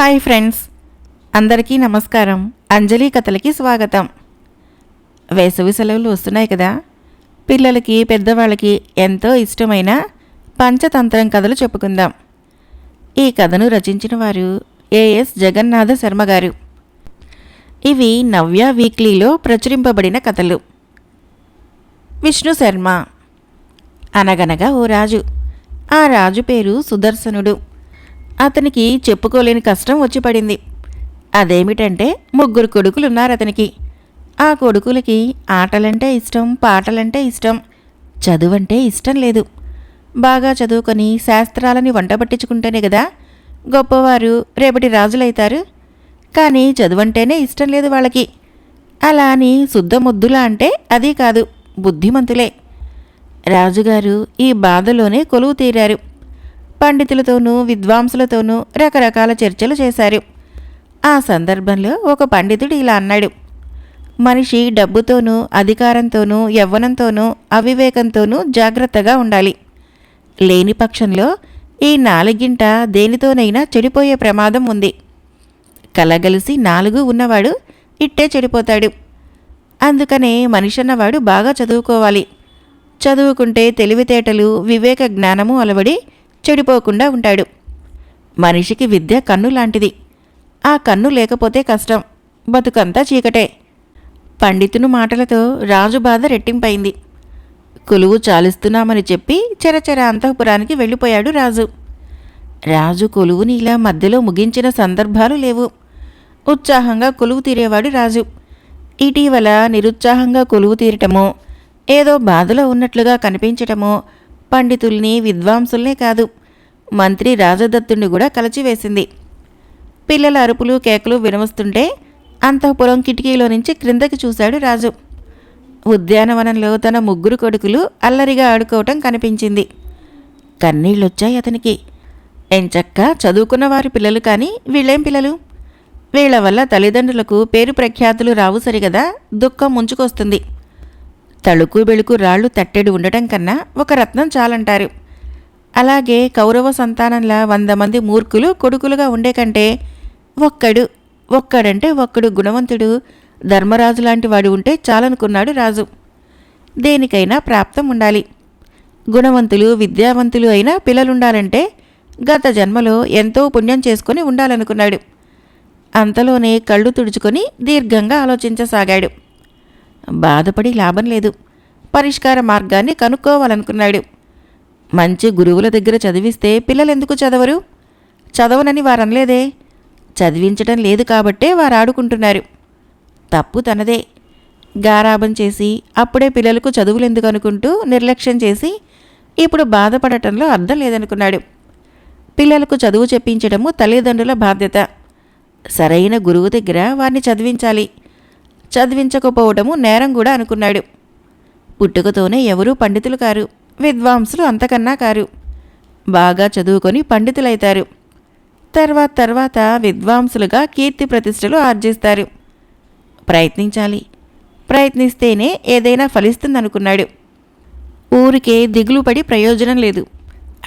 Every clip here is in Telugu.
Hi friends. అందరికీ నమస్కారం. అంజలి కథలకి స్వాగతం. వేసవి సెలవులు వస్తున్నాయి కదా. పిల్లలకి పెద్దవాళ్ళకి ఎంతో ఇష్టమైన పంచతంత్రం కథలు చెప్పుకుందాం. ఈ కథను రచించిన వారు ఏఎస్ జగన్నాథ శర్మ గారు. ఇవి నవ్య వీక్లీలో ప్రచురింపబడిన కథలు. విష్ణు శర్మ. అనగనగా ఓ రాజు. ఆ రాజు పేరు సుదర్శనుడు. అతనికి చెప్పుకోలేని కష్టం వచ్చి పడింది. అదేమిటంటే ముగ్గురు కొడుకులున్నారు అతనికి. ఆ కొడుకులకి ఆటలంటే ఇష్టం పాటలంటే ఇష్టం. చదువంటే ఇష్టం లేదు. బాగా చదువుకొని శాస్త్రాలని వంట పట్టించుకుంటేనే కదా గొప్పవారు రేపటి రాజులైతారు. కానీ చదువంటేనే ఇష్టం లేదు వాళ్ళకి. అలా అని శుద్ధముద్దులా అంటే అది కాదు బుద్ధిమంతులే. రాజుగారు ఈ బాధలోనే కొలువు తీరారు. పండితులతోనూ విద్వాంసులతోనూ రకరకాల చర్చలు చేశారు. ఆ సందర్భంలో ఒక పండితుడు ఇలా అన్నాడు. మనిషి డబ్బుతోనూ అధికారంతోనూ యవ్వనంతోనూ అవివేకంతోనూ జాగ్రత్తగా ఉండాలి. లేని పక్షంలో ఈ నాలుగింట దేనితోనైనా చెడిపోయే ప్రమాదం ఉంది. కలగలిసి నాలుగు ఉన్నవాడు ఇట్టే చెడిపోతాడు. అందుకనే మనిషన్నవాడు బాగా చదువుకోవాలి. చదువుకుంటే తెలివితేటలు వివేక జ్ఞానము అలవడి చెడిపోకుండా ఉంటాడు. మనిషికి విద్య కన్ను లాంటిది ఆ కన్ను లేకపోతే కష్టం. బతుకంతా చీకటే. పండితుని మాటలతో రాజు బాధ రెట్టింపైంది. కొలువు చాలిస్తున్నామని చెప్పి చెరచెర అంతఃపురానికి వెళ్ళిపోయాడు రాజు. రాజు కొలువుని ఇలా మధ్యలో ముగించిన సందర్భాలు లేవు. ఉత్సాహంగా కొలువు తీరేవాడు రాజు. ఇటీవల నిరుత్సాహంగా కొలువు తీరటమో ఏదో బాధలో ఉన్నట్లుగా కనిపించటమో పండితుల్ని విద్వాంసుల్నే కాదు మంత్రి రాజదత్తుణ్ణి కూడా కలచివేసింది. పిల్లల అరుపులు కేకలు వినవస్తుంటే అంతఃపురం కిటికీలో నుంచి క్రిందకి చూశాడు రాజు. ఉద్యానవనంలో తన ముగ్గురు కొడుకులు అల్లరిగా ఆడుకోవటం కనిపించింది. కన్నీళ్ళొచ్చాయి అతనికి. ఎంచక్క చదువుకున్న వారి పిల్లలు కానీ వీళ్ళేం పిల్లలు? వీళ్ళ వల్ల తల్లిదండ్రులకు పేరు ప్రఖ్యాతులు రావు సరిగదా దుఃఖం ముంచుకొస్తుంది. తళుకు బెళుకు రాళ్ళు తట్టెడు ఉండటం కన్నా ఒక రత్నం చాలంటారు. అలాగే కౌరవ సంతానంలా వంద మంది మూర్ఖులు కొడుకులుగా ఉండే కంటే ఒక్కడు ఒక్కడంటే ఒక్కడు గుణవంతుడు ధర్మరాజు లాంటి వాడు ఉంటే చాలనుకున్నాడు రాజు. దేనికైనా ప్రాప్తం ఉండాలి. గుణవంతులు విద్యావంతులు అయిన పిల్లలుండాలంటే గత జన్మలో ఎంతో పుణ్యం చేసుకొని ఉండాలనుకున్నాడు. అంతలోనే కళ్ళు తుడుచుకొని దీర్ఘంగా ఆలోచించసాగాడు. బాధపడి లాభం లేదు. పరిష్కార మార్గాన్ని కనుక్కోవాలనుకున్నాడు. మంచి గురువుల దగ్గర చదివిస్తే పిల్లలెందుకు చదవరు? చదవనని వారనలేదే. చదివించటం లేదు కాబట్టే వారు ఆడుకుంటున్నారు తప్పు తనదే. గారాబం చేసి అప్పుడే పిల్లలకు చదువులెందుకు అనుకుంటూ నిర్లక్ష్యం చేసి ఇప్పుడు బాధపడటంలో అర్థం లేదనుకున్నాడు. పిల్లలకు చదువు చెప్పించడము తల్లిదండ్రుల బాధ్యత. సరైన గురువు దగ్గర వారిని చదివించాలి. చదివించకపోవడము నేరం కూడా అనుకున్నాడు. పుట్టుకతోనే ఎవరూ పండితులు కారు విద్వాంసులు అంతకన్నా కారు. బాగా చదువుకొని పండితులైతారు. తర్వాత తర్వాత విద్వాంసులుగా కీర్తి ప్రతిష్టలు ఆర్జిస్తారు. ప్రయత్నించాలి. ప్రయత్నిస్తేనే ఏదైనా ఫలిస్తుందనుకున్నాడు. ఊరికే దిగులు పడి ప్రయోజనం లేదు.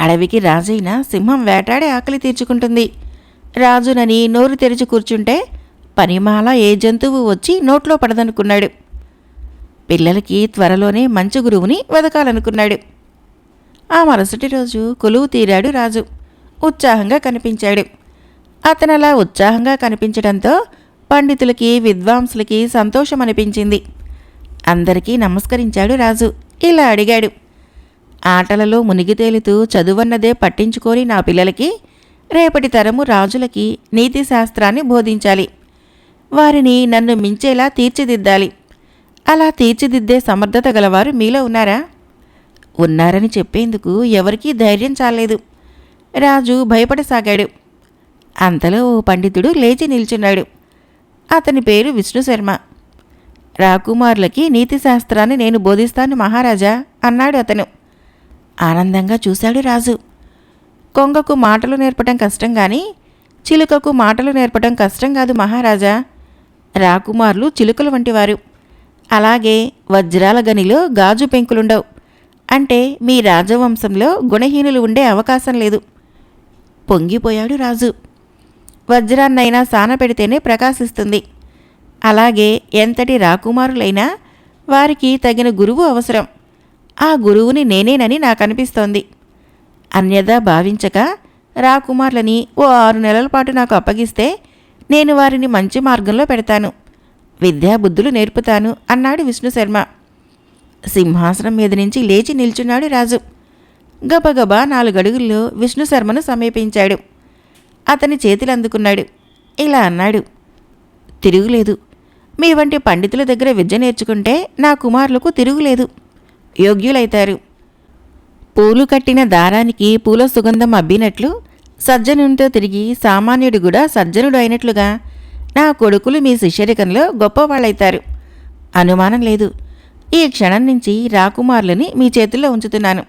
అడవికి రాజైన సింహం వేటాడే ఆకలి తీర్చుకుంటుంది. రాజునని నోరు తెరిచి కూర్చుంటే పనిమాల ఏ జంతువు వచ్చి నోట్లో పడదనుకున్నాడు. పిల్లలకి త్వరలోనే మంచి గురువుని వెదకాలనుకున్నాడు. ఆ మరుసటి రోజు కొలువు తీరాడు రాజు. ఉత్సాహంగా కనిపించాడు. అతను అలా ఉత్సాహంగా కనిపించడంతో పండితులకి విద్వాంసులకి సంతోషం అనిపించింది అందరికీ నమస్కరించాడు రాజు. ఇలా అడిగాడు. ఆటలలో మునిగి తేలుతూ చదువన్నదే పట్టించుకొని నా పిల్లలకి రేపటి తరము రాజులకి నీతి శాస్త్రాన్ని బోధించాలి. వారిని నన్ను మించేలా తీర్చిదిద్దాలి. అలా తీర్చిదిద్దే సమర్థత గలవారు మీలో ఉన్నారా? ఉన్నారని చెప్పేందుకు ఎవరికీ ధైర్యం చాలేదు రాజు భయపడసాగాడు. అంతలో ఓ పండితుడు లేచి నిల్చున్నాడు. అతని పేరు విష్ణు శర్మ. రాకుమారులకి నీతి శాస్త్రాన్ని నేను బోధిస్తాను మహారాజా అన్నాడు అతను. ఆనందంగా చూశాడు రాజు. కొంగకు మాటలు నేర్పటం కష్టం కానీ చిలుకకు మాటలు నేర్పటం కష్టం కాదు మహారాజా. రాకుమారులు చిలుకలు వంటివారు. అలాగే వజ్రాల గనిలో గాజు పెంకులుండవు. అంటే మీ రాజవంశంలో గుణహీనులు ఉండే అవకాశం లేదు. పొంగిపోయాడు రాజు. వజ్రాన్నైనా సాన పెడితేనే ప్రకాశిస్తుంది. అలాగే ఎంతటి రాకుమారులైనా వారికి తగిన గురువు అవసరం. ఆ గురువుని నేనేనని నాకు అనిపిస్తోంది అన్యదా భావించక రాకుమార్లని ఓ ఆరు నెలల పాటు నాకు అప్పగిస్తే నేను వారిని మంచి మార్గంలో పెడతాను. విద్యాబుద్ధులు నేర్పుతాను అన్నాడు విష్ణు శర్మ. సింహాసనం మీద నుంచి లేచి నిల్చున్నాడు రాజు. గబగబా నాలుగడుగుల్లో విష్ణు శర్మను సమీపించాడు. అతని చేతులు అందుకున్నాడు. ఇలా అన్నాడు. తిరుగులేదు. మీ వంటి పండితుల దగ్గర విద్య నేర్చుకుంటే నా కుమారులకు తిరుగులేదు. యోగ్యులైతారు. పూలు కట్టిన దారానికి పూల సుగంధం అబ్బినట్లు సజ్జనునితో తిరిగి సామాన్యుడు కూడా సజ్జనుడు అయినట్లుగా నా కొడుకులు మీ శిష్యరికంలో గొప్పవాళ్ళైతారు. అనుమానం లేదు. ఈ క్షణం నుంచి రాకుమారులని మీ చేతుల్లో ఉంచుతున్నాను.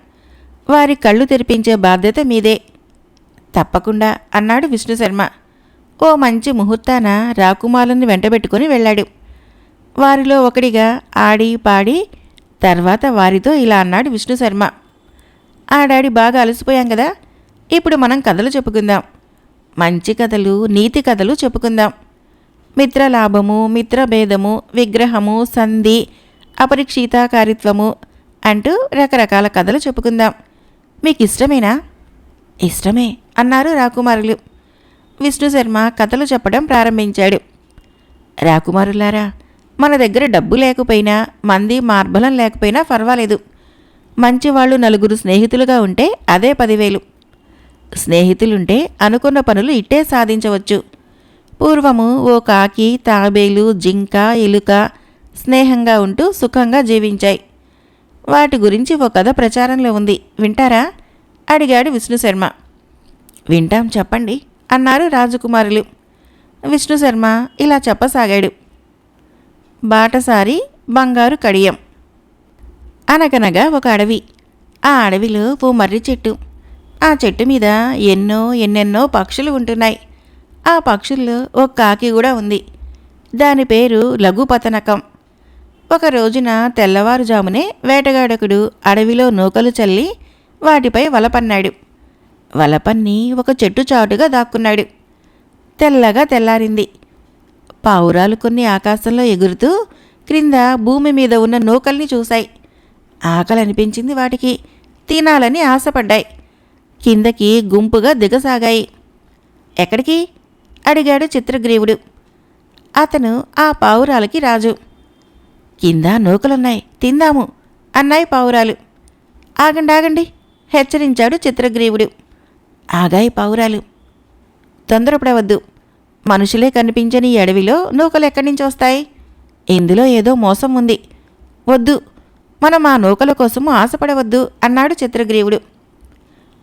వారి కళ్ళు తెరిపించే బాధ్యత మీదే. తప్పకుండా అన్నాడు విష్ణు శర్మ. ఓ మంచి ముహూర్తాన రాకుమారులను వెంటబెట్టుకుని వెళ్ళాడు. వారిలో ఒకడిగా ఆడి పాడి తర్వాత వారితో ఇలా అన్నాడు విష్ణు శర్మ. ఆడాడి బాగా అలసిపోయాం కదా ఇప్పుడు మనం కథలు చెప్పుకుందాం. మంచి కథలు నీతి కథలు చెప్పుకుందాం. మిత్రలాభము మిత్రభేదము విగ్రహము సంధి అపరిక్షితాకారిత్వము అంటూ రకరకాల కథలు చెప్పుకుందాం. మీకు ఇష్టమేనా ఇష్టమే అన్నారు రాకుమారులు. విష్ణు శర్మ కథలు చెప్పడం ప్రారంభించాడు. రాకుమారులారా మన దగ్గర డబ్బు లేకపోయినా మంది మార్బలం లేకపోయినా పర్వాలేదు. మంచివాళ్ళు నలుగురు స్నేహితులుగా ఉంటే అదే పదివేలు. స్నేహితులుంటే అనుకున్న పనులు ఇట్టే సాధించవచ్చు. పూర్వము ఓ కాకి తాబేలు జింక ఎలుక స్నేహంగా ఉంటూ సుఖంగా జీవించాయి. వాటి గురించి ఓ కథ ప్రచారంలో ఉంది. వింటారా? అడిగాడు విష్ణుశర్మ వింటాం చెప్పండి అన్నారు రాజకుమారులు. విష్ణుశర్మ ఇలా చెప్పసాగాడు. బాటసారి బంగారు కడియం. అనగనగా ఒక అడవి. ఆ అడవిలో ఓ మర్రి చెట్టు. ఆ చెట్టు మీద ఎన్నో ఎన్నెన్నో పక్షులు ఉంటున్నాయి. ఆ పక్షుల్లో ఒక కాకి కూడా ఉంది. దాని పేరు లఘుపతనకం. ఒక రోజున తెల్లవారుజామునే వేటగాడకుడు అడవిలో నూకలు చల్లి వాటిపై వలపన్నాడు. వలపన్ని ఒక చెట్టు చాటుగా దాక్కున్నాడు. తెల్లగా తెల్లారింది. పావురాలు కొన్ని ఆకాశంలో ఎగురుతూ క్రింద భూమి మీద ఉన్న నూకల్ని చూశాయి. ఆకలి అనిపించింది వాటికి. తినాలని ఆశపడ్డాయి. కిందకి గుంపుగా దిగసాగాయి. ఎక్కడికి? అడిగాడు చిత్రగ్రీవుడు. అతను ఆ పావురాలకి రాజు. కింద నూకలున్నాయి. తిందాము అన్నాయి పావురాలు. ఆగండి ఆగండి హెచ్చరించాడు చిత్రగ్రీవుడు. ఆగాయి పావురాలు. తొందరపడవద్దు. మనుషులే కనిపించని ఈ అడవిలో నూకలు ఎక్కడి నుంచి వస్తాయి? ఇందులో ఏదో మోసం ఉంది. వద్దు. మనం ఆ నూకల కోసము ఆశపడవద్దు అన్నాడు చిత్రగ్రీవుడు.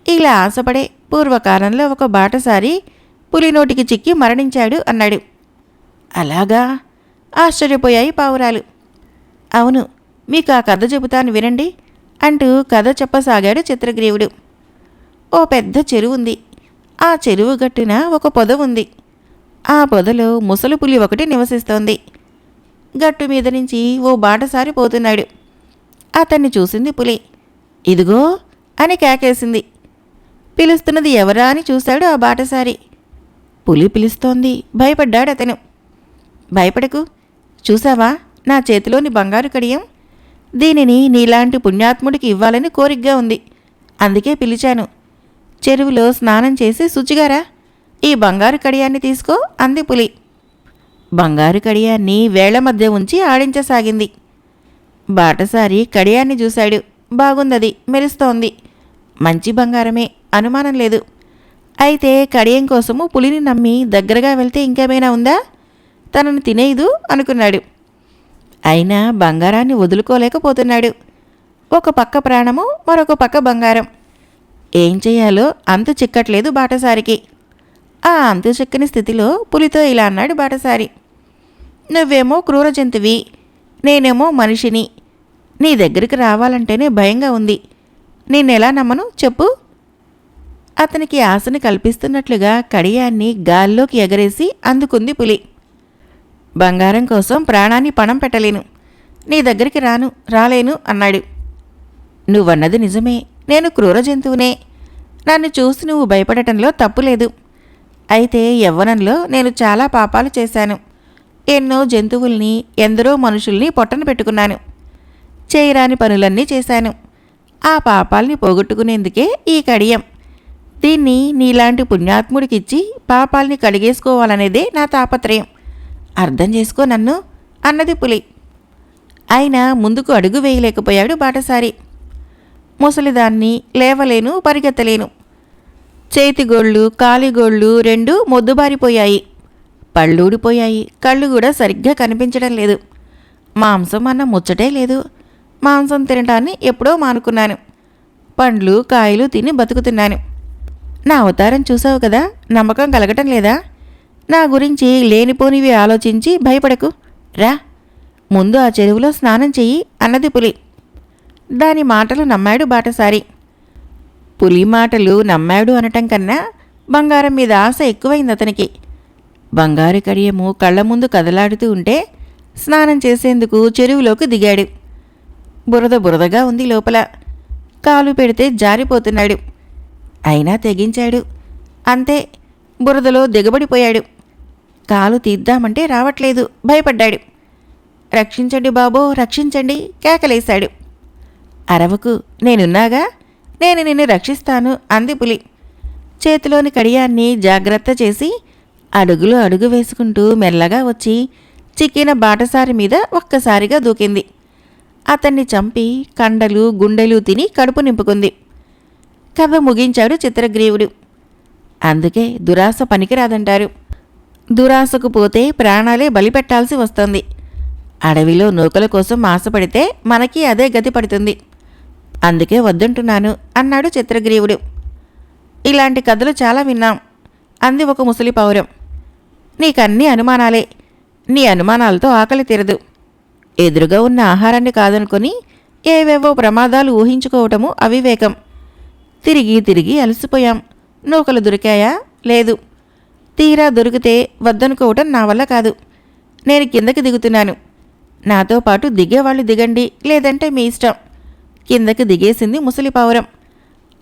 ఇలా ఆశపడే పూర్వకాలంలో ఒక బాటసారి పులి నోటికి చిక్కి మరణించాడు అన్నాడు. అలాగా? ఆశ్చర్యపోయాయి పావురాలు. అవును మీకు ఆ కథ చెబుతాను వినండి అంటూ కథ చెప్పసాగాడు చిత్రగ్రీవుడు. ఓ పెద్ద చెరువు ఉంది. ఆ చెరువు గట్టున ఒక పొద ఉంది. ఆ పొదలో ముసలి పులి ఒకటి నివసిస్తోంది. గట్టు మీద నుంచి ఓ బాటసారి పోతున్నాడు. అతన్ని చూసింది పులి. ఇదిగో అని కేకేసింది. పిలుస్తున్నది ఎవరా అని చూశాడు ఆ బాటసారి. పులి పిలుస్తోంది. భయపడ్డాడు అతను. భయపడకు. చూసావా నా చేతిలోని బంగారు కడియం. దీనిని నీలాంటి పుణ్యాత్ముడికి ఇవ్వాలని కోరికగా ఉంది. అందుకే పిలిచాను. చెరువులో స్నానం చేసి శుచిగారా? ఈ బంగారు కడియాన్ని తీసుకో అంది పులి. బంగారు కడియాన్ని వేళ్ళ మధ్య ఉంచి ఆడించసాగింది. బాటసారి కడియాన్ని చూశాడు. బాగుందది. మెరుస్తోంది. మంచి బంగారమే. అనుమానం లేదు. అయితే కడియం కోసము పులిని నమ్మి దగ్గరగా వెళ్తే ఇంకేమైనా ఉందా? తనను తినేయదు అనుకున్నాడు. అయినా బంగారాన్ని వదులుకోలేకపోతున్నాడు. ఒక పక్క ప్రాణము మరొక పక్క బంగారం. ఏం చేయాలో అంతు చిక్కట్లేదు బాటసారికి. ఆ అంతు చిక్కని స్థితిలో పులితో ఇలా అన్నాడు బాటసారి. నువ్వేమో క్రూర జంతువి నేనేమో మనిషిని. నీ దగ్గరికి రావాలంటేనే భయంగా ఉంది. నేనెలా నమ్మను చెప్పు. అతనికి ఆశని కల్పిస్తున్నట్లుగా కడియాన్ని గాల్లోకి ఎగరేసి అందుకుంది పులి. బంగారం కోసం ప్రాణాన్ని పణం పెట్టలేను. నీ దగ్గరికి రాను రాలేను అన్నాడు. నువ్వన్నది నిజమే. నేను క్రూర జంతువునే. నన్ను చూసి నువ్వు భయపడటంలో తప్పులేదు అయితే యవ్వనంలో నేను చాలా పాపాలు చేశాను. ఎన్నో జంతువుల్ని ఎందరో మనుషుల్ని పొట్టన పెట్టుకున్నాను. చేయరాని పనులన్నీ చేశాను. ఆ పాపాల్ని పోగొట్టుకునేందుకే ఈ కడియం. దీన్ని నీలాంటి పుణ్యాత్ముడికిచ్చి పాపాల్ని కడిగేసుకోవాలనేదే నా తాపత్రయం. అర్థం చేసుకో నన్ను అన్నది పులి. అయినా ముందుకు అడుగు వేయలేకపోయాడు బాటసారి. ముసలిదాన్ని లేవలేను పరిగెత్తలేను. చేతిగోళ్ళు కాలిగోళ్ళు రెండు మొద్దుబారిపోయాయి. పళ్ళూడిపోయాయి. కళ్ళు కూడా సరిగ్గా కనిపించడం లేదు. మాంసం అన్న ముచ్చటే లేదు. మాంసం తినటాన్ని ఎప్పుడో మానుకున్నాను. పండ్లు కాయలు తిని బతుకుతున్నాను. నా అవతారం చూసావు కదా? నమ్మకం కలగటం లేదా? నా గురించి లేనిపోనివి ఆలోచించి భయపడకు. రా. ముందు ఆ చెరువులో స్నానం చెయ్యి అన్నది పులి. దాని మాటలు నమ్మాడు బాటసారి. పులి మాటలు నమ్మాడు అనటం కన్నా బంగారం మీద ఆశ ఎక్కువైంది అతనికి. బంగారు కడియము కళ్ళ ముందు కదలాడుతూ ఉంటే స్నానం చేసేందుకు చెరువులోకి దిగాడు. బురద బురదగా ఉంది లోపల. కాలు పెడితే జారిపోతున్నాడు. అయినా తెగించాడు. అంతే బురదలో దిగబడిపోయాడు. కాలు తీద్దామంటే రావట్లేదు భయపడ్డాడు. రక్షించండి బాబో రక్షించండి కేకలేశాడు. అరవకు నేనున్నాగా? నేను నిన్ను రక్షిస్తాను అంది పులి. చేతిలోని కడియాన్ని జాగ్రత్త చేసి అడుగులు అడుగు వేసుకుంటూ మెల్లగా వచ్చి చిక్కిన బాటసారి మీద ఒక్కసారిగా దూకింది. అతన్ని చంపి కండలు గుండెలు తిని కడుపు నింపుకుంది. కథ ముగించాడు చిత్రగ్రీవుడు. అందుకే దురాశ పనికిరాదంటారు. దురాశకు పోతే ప్రాణాలే బలిపెట్టాల్సి వస్తుంది. అడవిలో నూకల కోసం ఆశపడితే మనకి అదే గతి పడుతుంది. అందుకే వద్దంటున్నాను అన్నాడు చిత్రగ్రీవుడు. ఇలాంటి కథలు చాలా విన్నాం. అంది ఒక ముసలి పౌరం. నీకన్నీ అనుమానాలే. నీ అనుమానాలతో ఆకలి తీరదు. ఎదురుగా ఉన్న ఆహారాన్ని కాదనుకొని ఏవేవో ప్రమాదాలు ఊహించుకోవటము అవివేకం. తిరిగి తిరిగి అలసిపోయాం. నూకలు దొరికాయా? లేదు. తీరా దొరికితే వద్దనుకోవటం నా వల్ల కాదు. నేను కిందకి దిగుతున్నాను. నాతో పాటు దిగేవాళ్ళు దిగండి లేదంటే మీ ఇష్టం. కిందకి దిగేసింది ముసలి పావురం.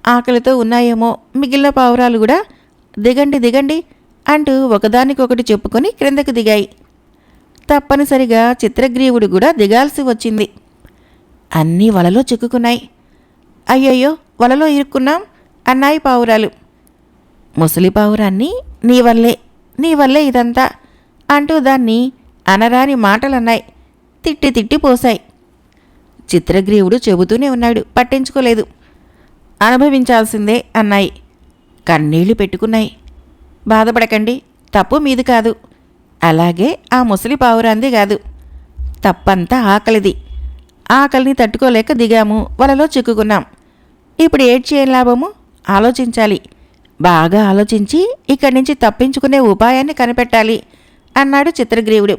ఆకలితో ఉన్నాయేమో మిగిలిన పావురాలు కూడా దిగండి దిగండి అంటూ ఒకదానికొకటి చెప్పుకొని క్రిందకు దిగాయి. తప్పనిసరిగా చిత్రగ్రీవుడు కూడా దిగాల్సి వచ్చింది. అన్నీ వలలో చిక్కుకున్నాయి. అయ్యయ్యో వలలో ఇరుక్కున్నాం అన్నాయి పావురాలు. ముసలి పావురాన్ని నీ వల్లే నీ వల్లే ఇదంతా అంటూ దాన్ని అనరాని మాటలన్నాయి. తిట్టి తిట్టి పోశాయి. చిత్రగ్రీవుడు చెబుతూనే ఉన్నాడు పట్టించుకోలేదు. అనుభవించాల్సిందే అన్నాయి. కన్నీళ్ళు పెట్టుకున్నాయి. బాధపడకండి తప్పు మీది కాదు. అలాగే ఆ ముసలి పావురాంది కాదు. తప్పంతా ఆకలిది. ఆకలిని తట్టుకోలేక దిగాము వలలో చిక్కుకున్నాం. ఇప్పుడు ఏడ్ చేయని లాభము? ఆలోచించాలి. బాగా ఆలోచించి ఇక్కడి నుంచి తప్పించుకునే ఉపాయాన్ని కనిపెట్టాలి అన్నాడు చిత్రగ్రీవుడు.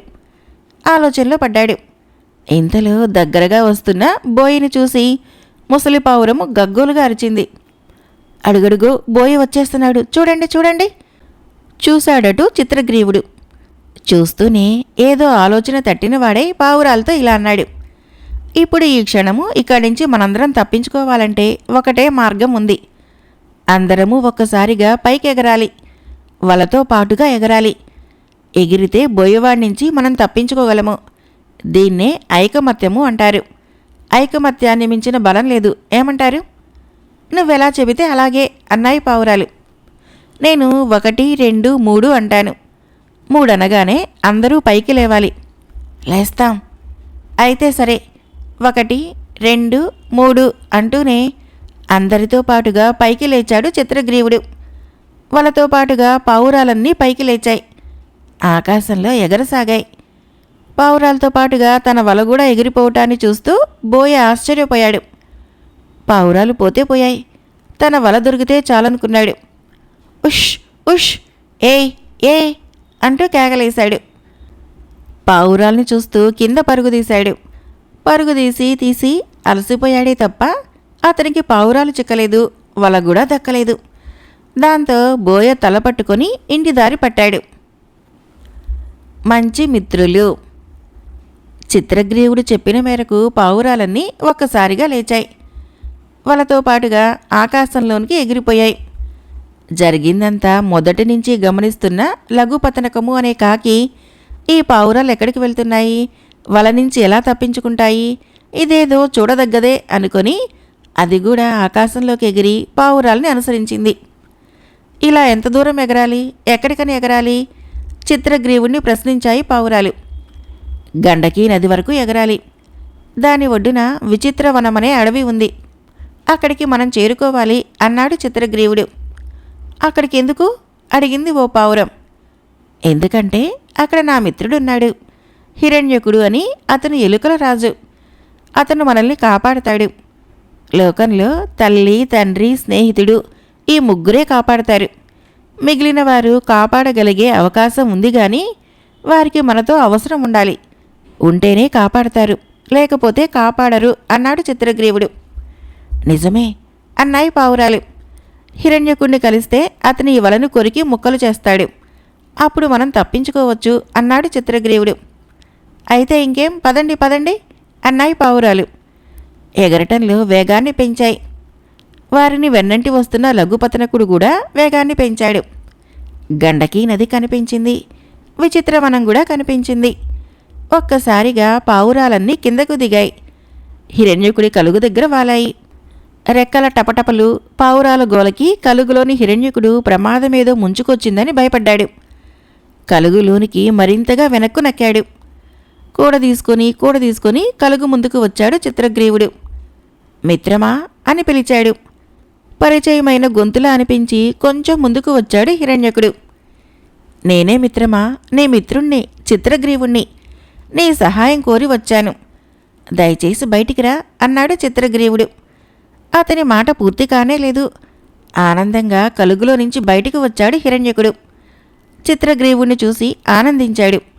ఆలోచనలో పడ్డాడు. ఇంతలో దగ్గరగా వస్తున్న బోయిని చూసి ముసలి పావురము గగ్గోలుగా అరిచింది. అడుగడుగు బోయి వచ్చేస్తున్నాడు. చూడండి చూడండి. చూశాడటు చిత్రగ్రీవుడు. చూస్తూనే ఏదో ఆలోచన తట్టినవాడై పావురాలతో ఇలా అన్నాడు. ఇప్పుడు ఈ క్షణము ఇక్కడి నుంచి మనందరం తప్పించుకోవాలంటే ఒకటే మార్గం ఉంది. అందరము ఒక్కసారిగా పైకి ఎగరాలి. వలతో పాటుగా ఎగరాలి. ఎగిరితే బోయవాడి నుంచి మనం తప్పించుకోగలము. దీన్నే ఐకమత్యము అంటారు. ఐకమత్యాన్ని మించిన బలం లేదు. ఏమంటారు? నువ్వెలా చెబితే అలాగే అన్నాయి పావురాలు. నేను ఒకటి రెండు మూడు అంటాను. మూడు అనగానే అందరూ పైకి లేవాలి. లేస్తాం. అయితే సరే ఒకటి రెండు మూడు అంటూనే అందరితో పాటుగా పైకి లేచాడు చిత్రగ్రీవుడు. వాళ్ళతో పాటుగా పావురాలన్నీ పైకి లేచాయి. ఆకాశంలో ఎగరసాగాయి. పావురాలతో పాటుగా తన వల కూడా ఎగిరిపోవటాన్ని చూస్తూ బోయ ఆశ్చర్యపోయాడు. పావురాలు పోతే పోయాయి. తన వల దొరికితే చాలనుకున్నాడు. ఉష్ ఉష్ ఏ ఏ అంటూ కేకలేశాడు. పావురాల్ని చూస్తూ కింద పరుగుదీశాడు. పరుగు తీసి తీసి అలసిపోయాడే తప్ప అతనికి పావురాలు చిక్కలేదు వల కూడా దక్కలేదు. దాంతో బోయ తల పట్టుకొని ఇంటి దారి పట్టాడు. మంచి మిత్రులు. చిత్రగ్రీవుడు చెప్పిన మేరకు పావురాలన్నీ ఒక్కసారిగా లేచాయి. వాళ్ళతో పాటుగా ఆకాశంలోనికి ఎగిరిపోయాయి. జరిగిందంతా మొదటి నుంచి గమనిస్తున్న లఘుపతనకము అనే కాకి ఈ పావురాలు ఎక్కడికి వెళ్తున్నాయి? వల నుంచి ఎలా తప్పించుకుంటాయి? ఇదేదో చూడదగ్గదే అనుకొని అది కూడా ఆకాశంలోకి ఎగిరి పావురాల్ని అనుసరించింది. ఇలా ఎంత దూరం ఎగరాలి? ఎక్కడికని ఎగరాలి? చిత్రగ్రీవుణ్ణి ప్రశ్నించాయి పావురాలు. గండకీ నది వరకు ఎగరాలి. దాని ఒడ్డున విచిత్రవనమనే అడవి ఉంది. అక్కడికి మనం చేరుకోవాలి అన్నాడు చిత్రగ్రీవుడు. అక్కడికి ఎందుకు అడిగింది ఓ పావురం. ఎందుకంటే అక్కడ నా మిత్రుడున్నాడు. హిరణ్యకుడు అని అతను ఎలుకల రాజు. అతను మనల్ని కాపాడతాడు. లోకంలో తల్లి తండ్రి స్నేహితుడు ఈ ముగ్గురే కాపాడతారు. మిగిలిన వారు కాపాడగలిగే అవకాశం ఉంది కానీ వారికి మనతో అవసరం ఉండాలి. ఉంటేనే కాపాడతారు లేకపోతే కాపాడరు అన్నాడు చిత్రగ్రీవుడు. నిజమే అన్నాయి పావురాలు. హిరణ్యకుణ్ణి కలిస్తే అతని ఈ వలను కొరికి ముక్కలు చేస్తాడు. అప్పుడు మనం తప్పించుకోవచ్చు అన్నాడు చిత్రగ్రీవుడు. అయితే ఇంకేం? పదండి పదండి. అన్నాయి పావురాలు. ఎగరటంలో వేగాన్ని పెంచాయి. వారిని వెన్నంటి వస్తున్న లఘుపతనకుడు కూడా వేగాన్ని పెంచాడు. గండకీ నది కనిపించింది. విచిత్రవనం కూడా కనిపించింది. ఒక్కసారిగా పావురాలన్నీ కిందకు దిగాయి. హిరణ్యకుడి కలుగు దగ్గర వాలాయి. రెక్కల టపటపలు పావురాల గోలకి కలుగులోని హిరణ్యకుడు ప్రమాదమేదో ముంచుకొచ్చిందని భయపడ్డాడు. కలుగులోనికి మరింతగా వెనక్కు నక్కాడు. కూడ తీసుకొని కూడ తీసుకొని కలుగు ముందుకు వచ్చాడు చిత్రగ్రీవుడు. మిత్రమా? అని పిలిచాడు. పరిచయమైన గొంతులా అనిపించి కొంచెం ముందుకు వచ్చాడు హిరణ్యకుడు. నేనే మిత్రమా? నీ మిత్రుణ్ణి చిత్రగ్రీవుణ్ణి. నీ సహాయం కోరి వచ్చాను. దయచేసి బయటికి రా అన్నాడు చిత్రగ్రీవుడు. అతని మాట పూర్తి కానే లేదు. ఆనందంగా కలుగులో నుంచి బయటికి వచ్చాడు హిరణ్యకుడు. చిత్రగ్రీవుణ్ణి చూసి ఆనందించాడు.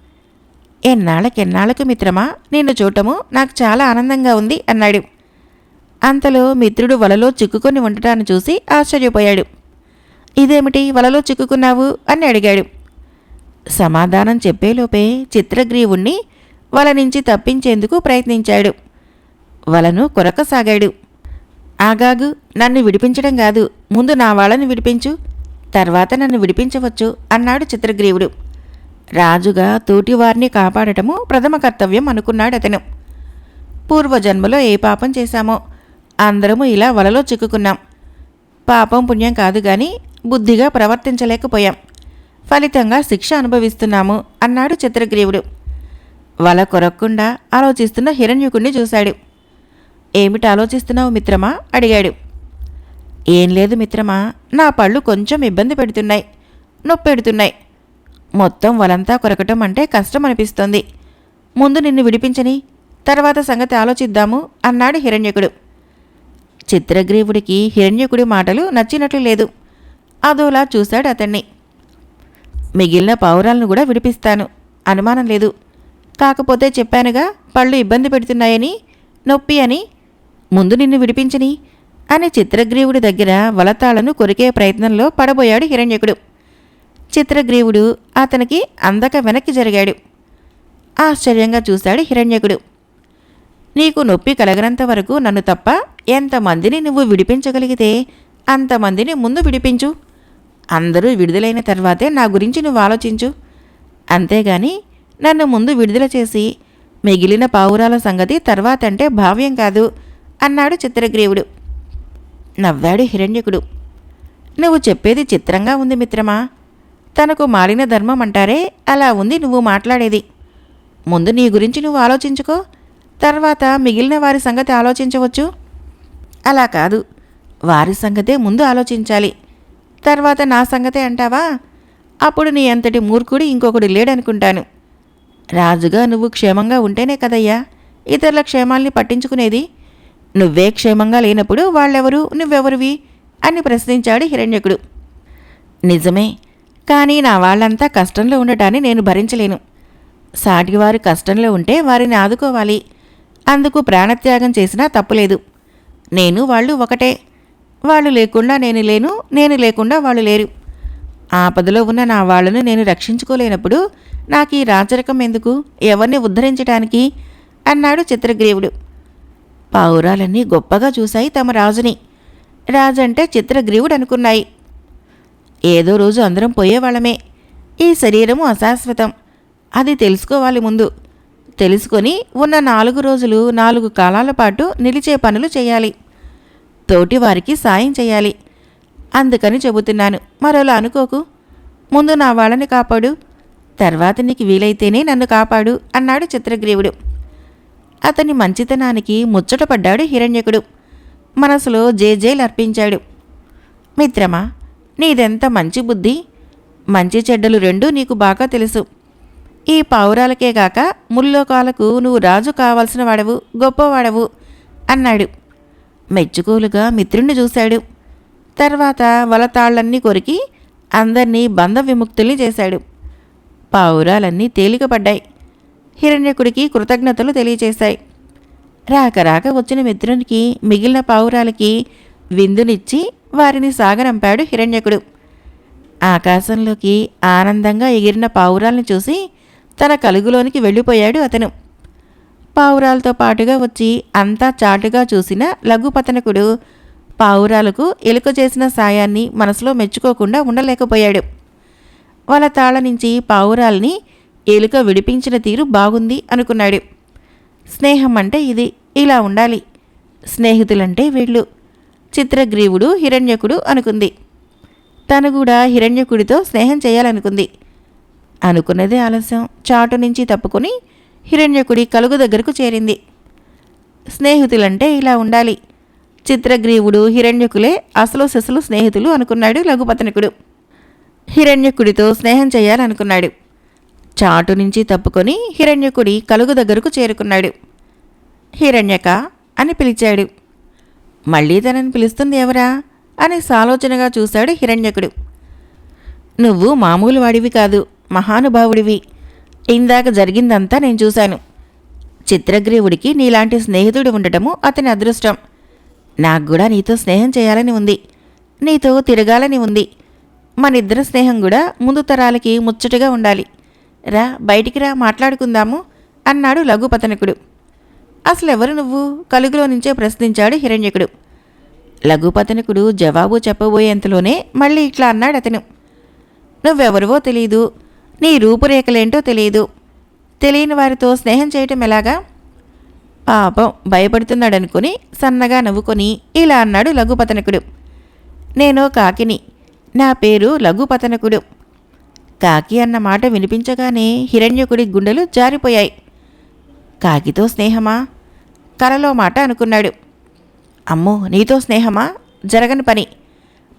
ఎన్నాళ్ళకెన్నాళ్ళకు మిత్రమా? నిన్ను చూడటము నాకు చాలా ఆనందంగా ఉంది అన్నాడు. అంతలో మిత్రుడు వలలో చిక్కుకొని ఉండటాన్ని చూసి ఆశ్చర్యపోయాడు. ఇదేమిటి వలలో చిక్కుకున్నావు? అని అడిగాడు. సమాధానం చెప్పేలోపే చిత్రగ్రీవుణ్ణి వల నుంచి తప్పించేందుకు ప్రయత్నించాడు. వలను కొరకసాగాడు. ఆగాగు నన్ను విడిపించడం కాదు ముందు నా వాళ్ళని విడిపించు తర్వాత నన్ను విడిపించవచ్చు అన్నాడు చిత్రగ్రీవుడు. రాజుగా తోటివారిని కాపాడటము ప్రథమ కర్తవ్యం అనుకున్నాడు అతను. పూర్వజన్మలో ఏ పాపం చేశామో అందరము ఇలా వలలో చిక్కుకున్నాం. పాపం పుణ్యం కాదు గాని బుద్ధిగా ప్రవర్తించలేకపోయాం. ఫలితంగా శిక్ష అనుభవిస్తున్నాము అన్నాడు చిత్రగ్రీవుడు. వల కొరక్కుండా ఆలోచిస్తున్న హిరణ్యుకుణ్ణి చూశాడు. ఏమిటి ఆలోచిస్తున్నావు మిత్రమా? అడిగాడు. ఏం లేదు మిత్రమా నా పళ్ళు కొంచెం ఇబ్బంది పెడుతున్నాయి నొప్పెడుతున్నాయి. మొత్తం వలంతా కొరకటం అంటే కష్టం అనిపిస్తోంది ముందు నిన్ను విడిపించని తర్వాత సంగతి ఆలోచిద్దాము అన్నాడు హిరణ్యకుడు. చిత్రగ్రీవుడికి హిరణ్యకుడి మాటలు నచ్చినట్లు లేదు. అదోలా చూశాడు అతన్ని. మిగిలిన పావురాలను కూడా విడిపిస్తాను అనుమానం లేదు. కాకపోతే చెప్పానుగా పళ్ళు ఇబ్బంది పెడుతున్నాయని నొప్పి అని ముందు నిన్ను విడిపించని అని చిత్రగ్రీవుడి దగ్గర వలతాళను కొరికే ప్రయత్నంలో పడబోయాడు హిరణ్యకుడు. చిత్రగ్రీవుడు అతనికి అందక వెనక్కి జరిగాడు. ఆశ్చర్యంగా చూశాడు హిరణ్యకుడు. నీకు నొప్పి కలగనంత వరకు నన్ను తప్ప ఎంతమందిని నువ్వు విడిపించగలిగితే అంతమందిని ముందు విడిపించు. అందరూ విడుదలైన తర్వాతే నా గురించి నువ్వు ఆలోచించు. అంతేగాని నన్ను ముందు విడుదల చేసి మిగిలిన పావురాల సంగతి తర్వాతంటే భావ్యం కాదు అన్నాడు చిత్రగ్రీవుడు. నవ్వాడు హిరణ్యకుడు. నువ్వు చెప్పేది చిత్రంగా ఉంది మిత్రమా? తనకు మాలిన ధర్మం అంటారే అలా ఉంది నువ్వు మాట్లాడేది. ముందు నీ గురించి నువ్వు ఆలోచించుకో తర్వాత మిగిలిన వారి సంగతి ఆలోచించవచ్చు. అలా కాదు వారి సంగతే ముందు ఆలోచించాలి. తర్వాత నా సంగతే అంటావా? అప్పుడు నీ అంతటి మూర్ఖుడు ఇంకొకడు లేడనుకుంటాను. రాజుగా నువ్వు క్షేమంగా ఉంటేనే కదయ్యా ఇతరుల క్షేమాల్ని పట్టించుకునేది. నువ్వే క్షేమంగా లేనప్పుడు వాళ్ళెవరు నువ్వెవరివి? అని ప్రశ్నించాడు హిరణ్యకుడు. నిజమే కానీ నా వాళ్ళంతా కష్టంలో ఉండటాన్ని నేను భరించలేను. సాటివారు కష్టంలో ఉంటే వారిని ఆదుకోవాలి. అందుకు ప్రాణత్యాగం చేసినా తప్పులేదు. నేను వాళ్ళు ఒకటే. వాళ్ళు లేకుండా నేను లేను నేను లేకుండా వాళ్ళు లేరు. ఆపదలో ఉన్న నా వాళ్ళను నేను రక్షించుకోలేనప్పుడు నాకు ఈ రాచరికం ఎందుకు? ఎవరిని ఉద్ధరించడానికి అన్నాడు చిత్రగ్రీవుడు. పావురాలన్నీ గొప్పగా చూశాయి తమ రాజుని. రాజంటే చిత్రగ్రీవుడు అనుకున్నాయి ఏదో రోజు అందరం పోయేవాళ్ళమే. ఈ శరీరము అశాశ్వతం. అది తెలుసుకోవాలి ముందు. తెలుసుకొని ఉన్న నాలుగు రోజులు నాలుగు కాలాల పాటు నిలిచే పనులు చేయాలి. తోటి వారికి సాయం చేయాలి. అందుకని చెబుతున్నాను. మరోలా అనుకోకు. ముందు నా వాళ్ళని కాపాడు. తర్వాత నీకు వీలైతేనే నన్ను కాపాడు అన్నాడు చిత్రగ్రీవుడు. అతని మంచితనానికి ముచ్చటపడ్డాడు హిరణ్యకుడు. మనసులో జేజేలు అర్పించాడు. మిత్రమా నీదెంత మంచి బుద్ధి? మంచి చెడ్డలు రెండూ నీకు బాగా తెలుసు. ఈ పావురాలకే కాక ముల్లోకాలకు నువ్వు రాజు కావాల్సిన వాడవు గొప్పవాడవు అన్నాడు. మెచ్చుకోలుగా మిత్రుణ్ణి చూశాడు. తర్వాత వలతాళ్ళన్నీ కొరికి అందర్నీ బంధ విముక్తుల్ని చేశాడు. పావురాలన్నీ తేలికపడ్డాయి. హిరణ్యకుడికి కృతజ్ఞతలు తెలియచేశాయి. రాక రాక వచ్చిన మిత్రునికి మిగిలిన పావురాలకి విందునిచ్చి వారిని సాగరంపాడు హిరణ్యకుడు. ఆకాశంలోకి ఆనందంగా ఎగిరిన పావురాల్ని చూసి తన కలుగులోనికి వెళ్ళిపోయాడు అతను. పావురాలతో పాటుగా వచ్చి అంతా చాటుగా చూసిన లఘుపతనకుడు పావురాలకు ఎలుక చేసిన సాయాన్ని మనసులో మెచ్చుకోకుండా ఉండలేకపోయాడు. వాళ్ళ తాళ నుంచి పావురాల్ని ఎలుక విడిపించిన తీరు బాగుంది అనుకున్నాడు. స్నేహం అంటే ఇది ఇలా ఉండాలి. స్నేహితులంటే వీళ్ళు. చిత్రగ్రీవుడు హిరణ్యకుడు అనుకుంది. తను కూడా హిరణ్యకుడితో స్నేహం చేయాలనుకుంది. అనుకున్నదే ఆలస్యం. చాటు నుంచి తప్పుకొని హిరణ్యకుడి కలుగు దగ్గరకు చేరింది. స్నేహితులంటే ఇలా ఉండాలి. చిత్రగ్రీవుడు హిరణ్యకులే అసలు సెసలు స్నేహితులు అనుకున్నాడు లఘుపతనికుడు. హిరణ్యకుడితో స్నేహం చేయాలనుకున్నాడు. చాటు నుంచి తప్పుకొని హిరణ్యకుడి కలుగు దగ్గరకు చేరుకున్నాడు. హిరణ్యక అని పిలిచాడు. మళ్ళీ తనని పిలుస్తుంది ఎవరా? అని సాలోచనగా చూశాడు హిరణ్యకుడు. నువ్వు మామూలు వాడివి కాదు మహానుభావుడివి. ఇందాక జరిగిందంతా నేను చూశాను. చిత్రగ్రీవుడికి నీలాంటి స్నేహితుడు ఉండటము అతని అదృష్టం. నాకు కూడా నీతో స్నేహం చేయాలని ఉంది. నీతో తిరగాలని ఉంది. మనిద్దరి స్నేహం కూడా ముందు తరాలకి ముచ్చటగా ఉండాలి. రా బయటికి రా మాట్లాడుకుందాము అన్నాడు లఘుపతనకుడు. అసలు ఎవరు నువ్వు? కలుగులో నుంచే ప్రశ్నించాడు హిరణ్యకుడు. లఘుపతనకుడు జవాబు చెప్పబోయేంతలోనే మళ్ళీ ఇట్లా అన్నాడు అతను. నువ్వెవరివో తెలియదు నీ రూపురేఖలేంటో తెలియదు తెలియని వారితో స్నేహం చేయటం ఎలాగా? పాపం భయపడుతున్నాడనుకుని సన్నగా నవ్వుకొని ఇలా అన్నాడు లఘుపతనకుడు నేను కాకిని. నా పేరు లఘుపతనకుడు కాకి అన్న మాట వినిపించగానే హిరణ్యకుడి గుండెలు జారిపోయాయి. కాకితో స్నేహమా? కలలో మాట అనుకున్నాడు. అమ్మో నీతో స్నేహమా? జరగని పని.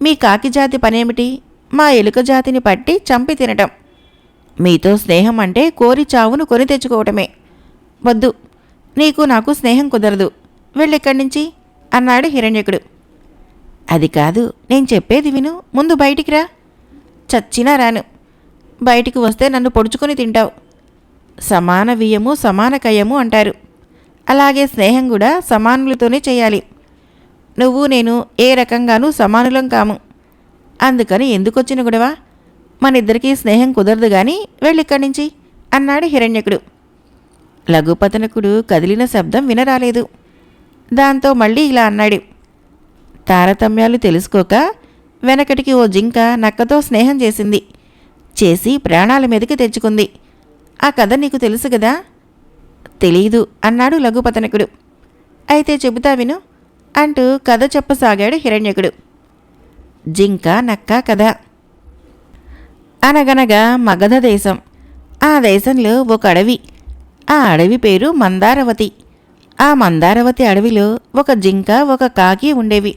మీ కాకి జాతి పనేమిటి? మా ఎలుక జాతిని పట్టి చంపి తినటం. మీతో స్నేహం అంటే కోరి చావును కొని తెచ్చుకోవటమే. వద్దు నీకు నాకు స్నేహం కుదరదు. వెళ్ళెక్కడి నుంచి అన్నాడు హిరణ్యకుడు. అది కాదు నేను చెప్పేది విను ముందు బయటికి రా. చచ్చినా రాను. బయటికి వస్తే నన్ను పొడుచుకొని తింటావు. సమాన వియ్యము సమాన కయ్యము అంటారు. అలాగే స్నేహం కూడా సమానులతోనే చేయాలి. నువ్వు నేను ఏ రకంగానూ సమానులం కాము. అందుకని ఎందుకొచ్చిన గొడవ? మనిద్దరికీ స్నేహం కుదరదు గాని వెళ్ళిక్కడి నుంచి అన్నాడు హిరణ్యకుడు. లఘుపతనకుడు కదిలిన శబ్దం వినరాలేదు. దాంతో మళ్ళీ ఇలా అన్నాడు. తారతమ్యాలు తెలుసుకోక వెనకటికి ఓ జింక నక్కతో స్నేహం చేసింది. చేసి ప్రాణాల మీదకి తెచ్చుకుంది. ఆ కథ నీకు తెలుసు కదా తెలీదు అన్నాడు లఘుపతనకుడు. అయితే చెబుతా విను అంటూ కథ చెప్పసాగాడు హిరణ్యకుడు. జింక నక్క కథ. అనగనగా మగధ దేశం. ఆ దేశంలో ఒక అడవి. ఆ అడవి పేరు మందారవతి. ఆ మందారవతి అడవిలో ఒక జింక ఒక కాకి ఉండేవి.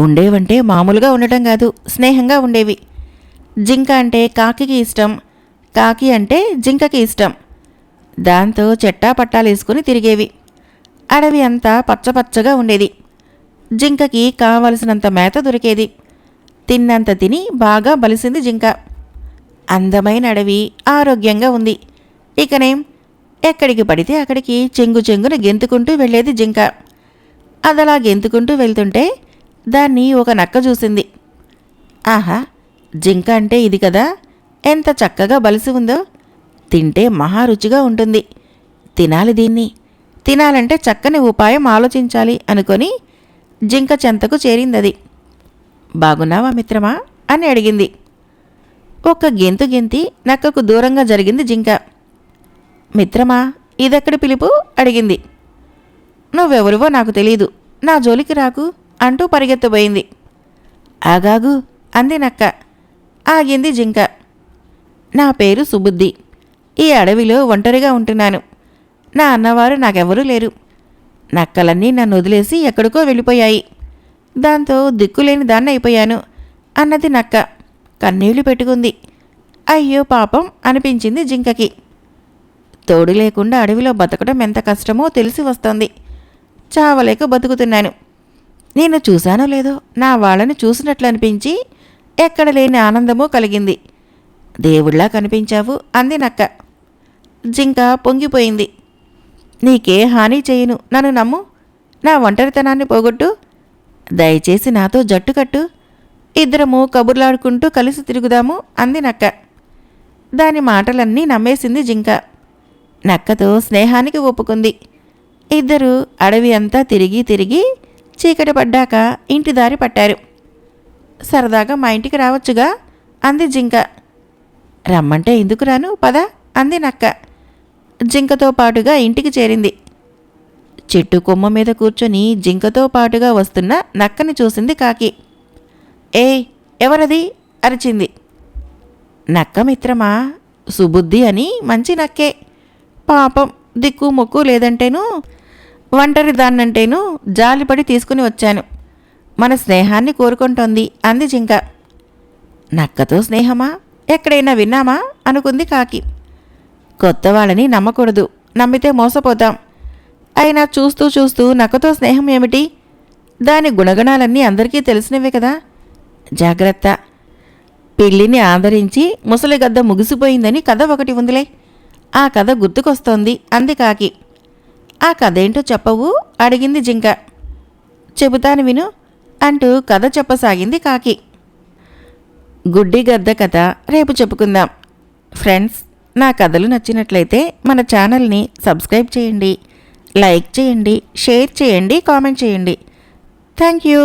ఉండేవంటే మామూలుగా ఉండటం కాదు స్నేహంగా ఉండేవి. జింక అంటే కాకికి ఇష్టం. కాకి అంటే జింకకి ఇష్టం. దాంతో చెట్టా పట్టాలేసుకుని తిరిగేవి. అడవి అంతా పచ్చపచ్చగా ఉండేది. జింకకి కావలసినంత మేత దొరికేది. తిన్నంత తిని బాగా బలిసింది జింక. అందమైన అడవి ఆరోగ్యంగా ఉంది. ఇకనేం ఎక్కడికి పడితే అక్కడికి చెంగు చెంగున గెంతుకుంటూ వెళ్ళేది జింక. అదలా గెంతుకుంటూ వెళ్తుంటే దాన్ని ఒక నక్క చూసింది. ఆహా జింక అంటే ఇది కదా. ఎంత చక్కగా బలిసి ఉందో. తింటే మహారుచిగా ఉంటుంది. తినాలి దీన్ని. తినాలంటే చక్కని ఉపాయం ఆలోచించాలి అనుకొని జింక చెంతకు చేరిందది. బాగున్నావా మిత్రమా? అని అడిగింది. ఒక్క గెంతు గెంతి నక్కకు దూరంగా జరిగింది జింక. మిత్రమా ఇదెక్కడి పిలుపు? అడిగింది. నువ్వెవరివో నాకు తెలీదు. నా జోలికి రాకు అంటూ పరిగెత్తబోయింది ఆగాగు అంది నక్క. ఆగింది జింక. నా పేరు సుబుద్ధి. ఈ అడవిలో ఒంటరిగా ఉంటున్నాను. నా అన్నవారు నాకెవరూ లేరు. నక్కలన్నీ నన్ను వదిలేసి ఎక్కడికో వెళ్ళిపోయాయి. దాంతో దిక్కులేని దాన్ని అయిపోయాను. అన్నది నక్క కన్నీళ్ళు పెట్టుకుంది. అయ్యో పాపం అనిపించింది జింకకి. తోడు లేకుండా అడవిలో బతకడం ఎంత కష్టమో తెలిసి వస్తోంది. చావలేక బతుకుతున్నాను. నేను చూశానో లేదో నా వాళ్ళని చూసినట్లు అనిపించి ఎక్కడ లేని ఆనందమూ కలిగింది. దేవుళ్ళా కనిపించావు అంది నక్క. జింక పొంగిపోయింది. నీకే హాని చేయను. నన్ను నమ్ము. నా ఒంటరితనాన్ని పోగొట్టు. దయచేసి నాతో జట్టు కట్టు. ఇద్దరము కబుర్లాడుకుంటూ కలిసి తిరుగుదాము అంది నక్క. దాని మాటలన్నీ నమ్మేసింది జింక. నక్కతో స్నేహానికి ఒప్పుకుంది. ఇద్దరు అడవి అంతా తిరిగి తిరిగి చీకటి పడ్డాక ఇంటి దారి పట్టారు. సరదాగా మా ఇంటికి రావచ్చుగా అంది జింక. రమ్మంటే ఎందుకు రాను? పద అంది నక్క. జింకతో పాటుగా ఇంటికి చేరింది. చెట్టు కొమ్మ మీద కూర్చొని జింకతో పాటుగా వస్తున్న నక్కని చూసింది కాకి. ఏ ఎవరది? అరిచింది. నక్క మిత్రమా? సుబుద్ధి అని మంచి నక్కే. పాపం దిక్కు మొక్కు లేదంటేను ఒంటరి దాన్నంటేను జాలిపడి తీసుకుని వచ్చాను. మన స్నేహాన్ని కోరుకుంటోంది అంది జింక. నక్కతో స్నేహమా? ఎక్కడైనా విన్నామా? అనుకుంది కాకి. కొత్త వాళ్ళని నమ్మకూడదు. నమ్మితే మోసపోతాం. అయినా చూస్తూ చూస్తూ నక్కతో స్నేహం ఏమిటి? దాని గుణగణాలన్నీ అందరికీ తెలిసినవే కదా. జాగ్రత్త. పెళ్ళిని ఆదరించి ముసలిగద్ద ముగిసిపోయిందని కథ ఒకటి ఉందిలే. ఆ కథ గుర్తుకొస్తోంది అంది కాకి. ఆ కథ ఏంటో చెప్పవు? అడిగింది జింక. చెబుతాను విను అంటూ కథ చెప్పసాగింది కాకి. గుడ్డి గద్ద కథ రేపు చెప్పుకుందాం. ఫ్రెండ్స్ నా కథలు నచ్చినట్లయితే మన ఛానల్ని సబ్స్క్రైబ్ చేయండి లైక్ చేయండి షేర్ చేయండి కామెంట్ చేయండి. Thank you.